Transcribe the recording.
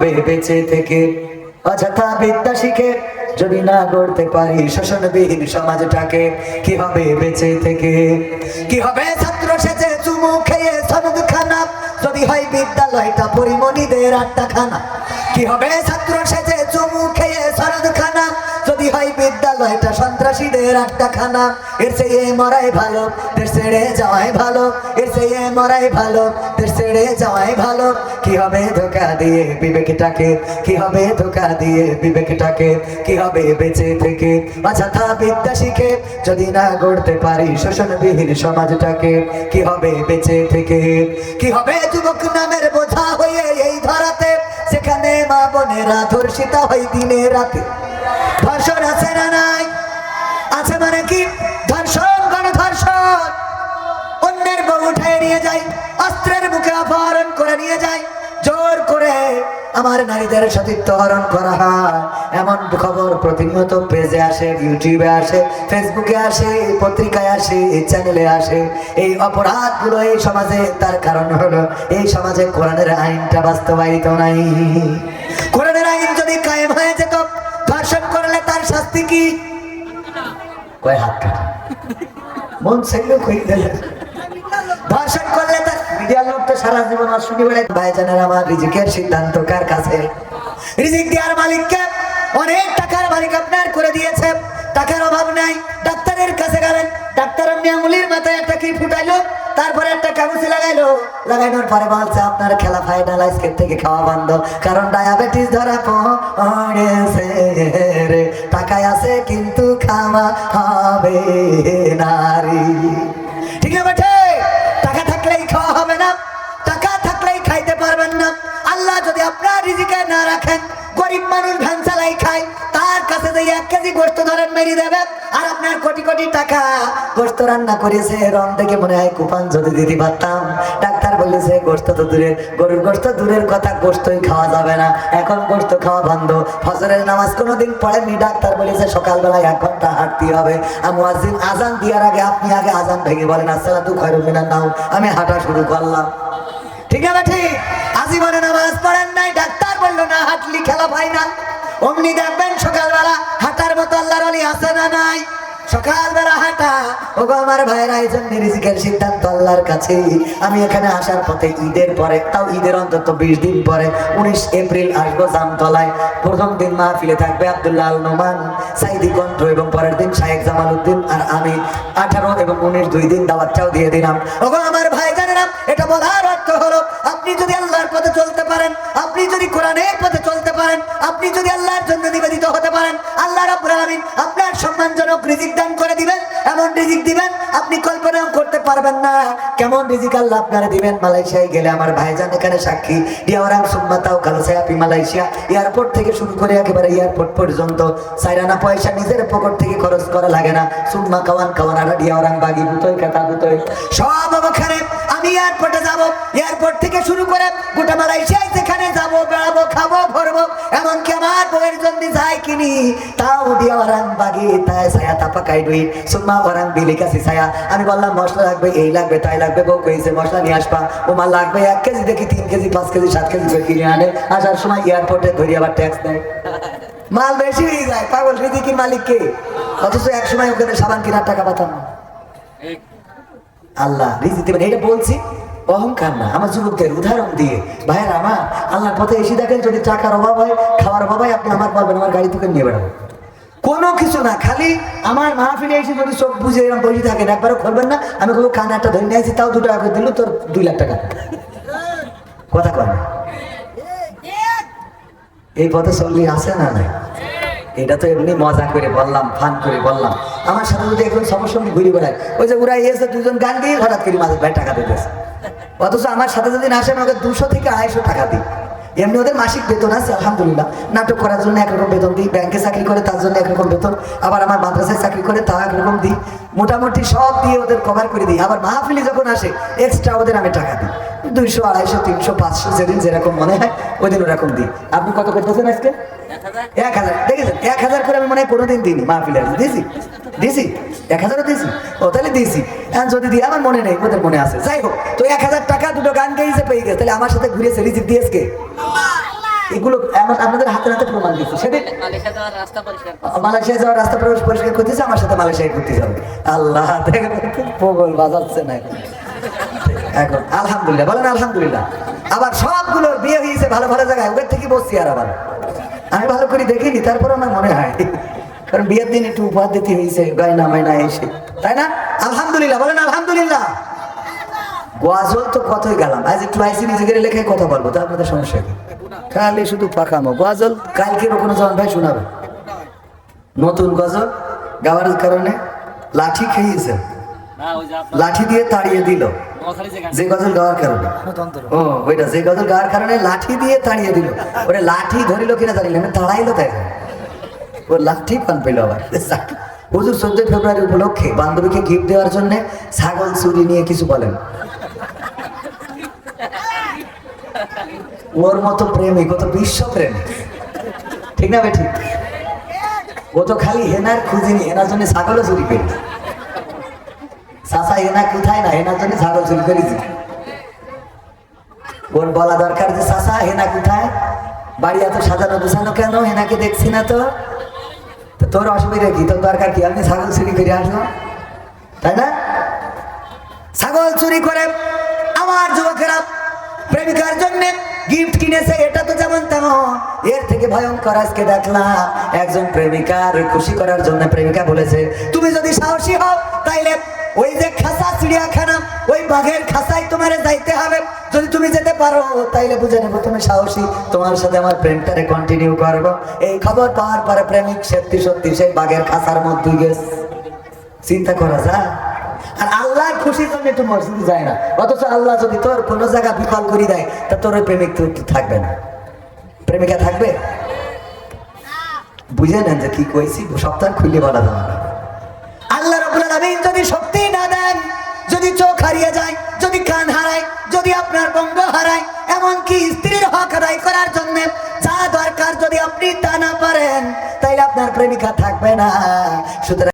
বেঁচে থেকে। অযথা বিদ্যা শিখে যদি না গড়তে পারি শোষণবিহীন সমাজটাকে কি হবে বেঁচে থেকে? কি হবে ছাত্র সেজে চুমু খেয়ে সনদ খানা যদি হয় বিদ্যালয়টা পরিমণিদের আটটা খানা কি হবে ছাত্র সেজে চুমু খেয়ে সনদ খানা হয় বিদ্যালয়টা সন্ত্রাসীদের আটটা খানা এর চেয়ে মরাই ভালো, দেশ ছেড়ে যাওয়াই ভালো। এর চেয়ে মরাই ভালো, দেশ ছেড়ে যাওয়াই ভালো। কি হবে ধোকা দিয়ে বিবেকটাকে? কি হবে ধোকা দিয়ে বিবেকটাকে? কি হবে বেঁচে থেকে? অযথা বিদ্যা শিখে যদি না গড়তে পারি শোষণবিহীন সমাজটাকে, কি হবে বেঁচে থেকে? কি হবে যুবক নামের বোঝা হয়ে এই ধরাতে? সেখানে মা বোনেরা ধর্ষিতা হয় দিনে রাতে। মানে খবর প্রতিনিয়ত পেজে আসে ইউটিউবে আসে ফেসবুকে আসে, পত্রিকায় আসে চ্যানেলে আসে। এই এই সমাজে, তার কারণ হলো, এই সমাজে কোরআনের আইনটা বাস্তবায়িত নাই। শাস্তি কি? মন চাইলে খুঁজে ধর্ষণ করলে তার মিডিয়ার লোক সারা জীবন আর শুনি বেড়ায় ভাইজানের আমার রিজিকের সিদ্ধান্ত কার কাছে? রিজিক দেওয়ার মালিককে অনেক টাকার মালিক আপনার করে দিয়েছে। টাকার অভাব নাই। কাগজে লাগাইলো? লাগানোর পরে বলছে, আপনার খেলা ফাইনাল আজকের থেকে খাওয়া বন্ধ। কারণ ডায়াবেটিস ধরা পড়েছে রে। টাকায় আছে কিন্তু খাওয়া হবে নারী ঠিক আছে, বেটে? টাকা থাকলেই খাওয়া হবে না। টাকা থাকলেই খাইতে পারবেন না। আল্লাহ যদি আপনার রিজিকে না রাখেন, গরিব মানুষ ভ্যান চালাই খায়। কেজি গোস্ত ধরেন মেরি দেবে, আর আপনার কোটি কোটি টাকা গোস্ত রান্না করেছে। রং দেখে মনে হয় কুপান যদি দিতে পারতাম। ডাক্তার বলেছে, গোস্ত তো দূরের, গরুর গোস্ত দূরের কথা গোস্তই খাওয়া যাবে না। এখন গোস্ত খাওয়া বন্ধ। ফজরের নামাজ কোনোদিন পড়েননি, ডাক্তার বলেছে, সকালবেলায় এক ঘণ্টা হাঁটতে হবে। মুয়াজ্জিন আজান দেওয়ার আগে আপনি আগে আজান ভেঙে বলেন, আসসালাতু খায়রুম মিনান নাও আমি হাঁটা শুরু করলাম। ঠিক আছে, ঠিক। আজীবনে নামাজ পড়েন নাই, ডাক্তার বলল, না, হাঁটলি খেলা ফাইনাল অমনি দেখবেন সকালবেলা আমি এখানে আসার পথে ঈদের পরে, তাও ঈদের অন্তত বিশ দিন পরে, উনিশ এপ্রিল আসব জামতলায়। প্রথম দিন মাহফিলে থাকবে আব্দুল্লাহ আল নোমান, সাইদি কণ্ঠ এবং পরের দিন শাহেক জামাল উদ্দিন আর আমি। আঠারো এবং উনিশ দুই দিন দাওয়াতটাও দিয়ে দিলাম। ওগো আমার ভাই জানেন এটা হলো আপনি যদি আল্লাহর পথে চলতে পারেন, আপনি যদি কোরআনের পথে চলতে পারেন, আপনি যদি আল্লাহর জন্য নিবেদিত হতে পারেন, আল্লাহ রাব্বুল আপনার সম্মানজনক রিজিক দান করে দিবেন, এমন রিজিক দিবেন, আপনি কল্পনাও করতে পারবেন না। কেমন রিজিক আল্লাহ আপনারা দিবেন? মালয়েশিয়ায় গেলে আমার ভাইজান এখানে সাক্ষী। ডিয়াওরাং সুম্মাতাও কালসায়াপি, মালয়েশিয়া। এয়ারপোর্ট থেকে শুরু করে একেবারে এয়ারপোর্ট পর্যন্ত। সাইরানা পয়সা নিজের পকেট থেকে খরচ করা লাগে না। সুম্মা কাওয়ান কাওয়ান আর ডিয়াওরাং বাগি বুতই কাটা বুতই সব ওখানে আমি এয়ারপোর্টে যাব। বাগি, তাই ছায়া তাপা কাই ডুই সুম্মা ওরাং বিলি কাছে ছায়া। আমি বললাম, মশলা লাগবে, এই লাগবে, তাই লাগবে, বউ কইছে, মশলা নিয়ে আসবা। ও মাল লাগবে এক কেজি, দেখি তিন কেজি, পাঁচ কেজি, সাত কেজি করে কিনে আনে। আসার সময় এয়ারপোর্টে ধরি, আবার ট্যাক্স দেয়। মাল বেশি হয়ে যায়, পাগল রিদিকির মালিক কে? অথচ এক সময় ওখানে সাবান কেনার টাকা পাতাম না। আল্লাহ, রিজিক দেবেন এটা বলছি, অহংকার না। আমার যুবকদের উদাহরণ দিয়ে। ভাইয়ের আমার আল্লাহর পথে এসে দেখেন, যদি টাকার অভাব হয়, খাওয়ার অভাব হয়, আপনি আমার বলবেন, আমার গাড়ি থেকে নিয়ে বেড়াবো। কোনো কিছু না, খালি আমার মাহফিলে এসে যদি চোখ বুঝে এরকম বসে থাকেন একবারও খুলবেন না। আমি কোনো কানে একটা ধরে নিয়েছি তাও দুটো টাকা দিল, তোর দুই লাখ টাকা। কথা না। এই পথে চললি আছে না নাই? এটা তো এমনি মজা করে বললাম, ফান করে বললাম। আমার সাথে যদি এখন সবার সঙ্গে ঘুরে বেড়ায়, ওই যে ওরা এসে দুজন গান দিয়ে হঠাৎ করে মাঝে ভাই টাকা দিতেছে। অথচ আমার সাথে যদি না আসেন ওকে দুশো থেকে আড়াইশো টাকা দিই। এমনি ওদের মাসিক বেতন আছে আলহামদুলিল্লাহ। নাটক করার জন্য একরকম বেতন দিই ব্যাংকে চাকরি করে তার জন্য একরকম বেতন আবার আমার মাদ্রাসায় চাকরি করে তাও একরকম দিই। মোটামুটি সব দিয়ে ওদের কভার করে দিই। আবার মাহফিলি যখন আসে এক্সট্রা ওদের আমি টাকা দিই। দুইশো আড়াইশো তিনশো পাঁচশো যেদিন যেরকম মনে হয় ওই দিন ওরকম দিই। আপনি কত করতেছেন আজকে? এক হাজার। দেখেছেন? এক হাজার করে আমি মনে হয় কোনোদিন দিইনি মাহফিলে দিয়েছি দিয়েছি এক হাজারও দিয়েছি? ও তাহলে দিয়েছি। এখন যদি দিই আমার মনে নেই ওদের মনে আছে। যাই হোক তো এক হাজার টাকা দুটো গান গেয়েছে পেয়ে গেছে। তাহলে আমার সাথে ঘুরেছে রিজিক দিয়েছে কে? এগুলো আপনাদের হাতে হাতে প্রমাণ দিচ্ছে সেদিন মালয়েশিয়া যাওয়ার রাস্তা পরিষ্কার করতেছে আমার সাথে মালয়েশিয়ায় ঘুরতে যাবে। আল্লাহ পগল বাজাচ্ছে না এখন। এখন আলহামদুলিল্লাহ বলেন আলহামদুলিল্লাহ। আবার সবগুলোর বিয়ে হয়েছে ভালো ভালো জায়গায় ওদের থেকে বসছি আর আবার। আমি ভালো করে দেখিনি তারপর আমার মনে হয়। কারণ বিয়ের দিন একটু উপহার দিতে হয়েছে গয়না মায়না এসে। তাই না? আলহামদুলিল্লাহ, বলেন আলহামদুলিল্লাহ। গোয়াজল তো কতই গেলাম। আজ একটু আইসি নিজেকে লেখে কথা বলব, তা আপনাদের সমস্যা কি? খালি শুধু পাকামো। গজল কালকের কোনো জন ভাই শোনাবে? নতুন গজল গাওয়ার কারণে লাঠি খেয়েছে। লাঠি দিয়ে তাড়িয়ে দিল। যে গজল গাওয়ার কারণে। ও, ওইটা, যে গজল গাওয়ার কারণে লাঠি দিয়ে তাড়িয়ে দিল। ওরে, লাঠি ধরিল কিনা জানিল না তাড়াইলো তাই। ও লাঠি পান পেল আবার। হুজুর ফেব্রুয়ারি উপলক্ষে বান্ধবীকে গিফট দেওয়ার জন্য ছাগল চুরি নিয়ে কিছু বলেন। ওর মতো ঠিক না বেঠিক ও তো খালি হেনার খুঁজিনি, হেনার জন্য চুরি চাষা হেনা কোথায় না? হেনার জন্য ছাগল চুরি করেছি। ওর বলা দরকার যে চাষা হেনা কোথায়? বাড়ি এত সাজানো গুছানো কেন? হেনাকে দেখছি না তো। তোর অসুবিধা কি? তোর দরকার কি? আমি ছাগল চুরি করে আসব তাই না? ছাগল চুরি করে আমার যুবকেরা প্রেমিকার জন্য গিফট কিনেছে। এটা তো যেমন তেমন। এর থেকে ভয়ঙ্কর আজকে দেখলাম একজন প্রেমিকার খুশি করার জন্য প্রেমিকা বলেছে, তুমি যদি সাহসী হও, তাইলে ওই যে খাসা চিড়িয়াখানা, ওই বাঘের খাসায় তোমার যাইতে হবে। যদি তুমি যেতে পারো, তাইলে বুঝে নেব তুমি সাহসী। তোমার সাথে আমার প্রেমটারে কন্টিনিউ করব। এই খবর পাওয়ার পরে প্রেমিক সত্যি সত্যি সেই বাঘের খাসার মধ্যে গেছে। চিন্তা করা যায় আর আল্লাহর খুশির জন্য একটু মসজিদে যায় না। অথচ আল্লাহ যদি তোর কোনো জায়গা বিফল করে দেয়, তা তোর প্রেমিক তো থাকবে না। প্রেমিকা থাকবে? বুঝে নেন যে কি কইছি, সপ্তাহ খুলে বলা যাবে আলমিন যদি শক্তি না দেন, যদি চোখ হারিয়ে যায়, যদি কান হারায়, যদি আপনার বঙ্গ হারায়, এমনকি স্ত্রীর হক আদায় করার জন্য যা দরকার যদি আপনি তা না পারেন, তাইলে আপনার প্রেমিকা থাকবে না। সুতরাং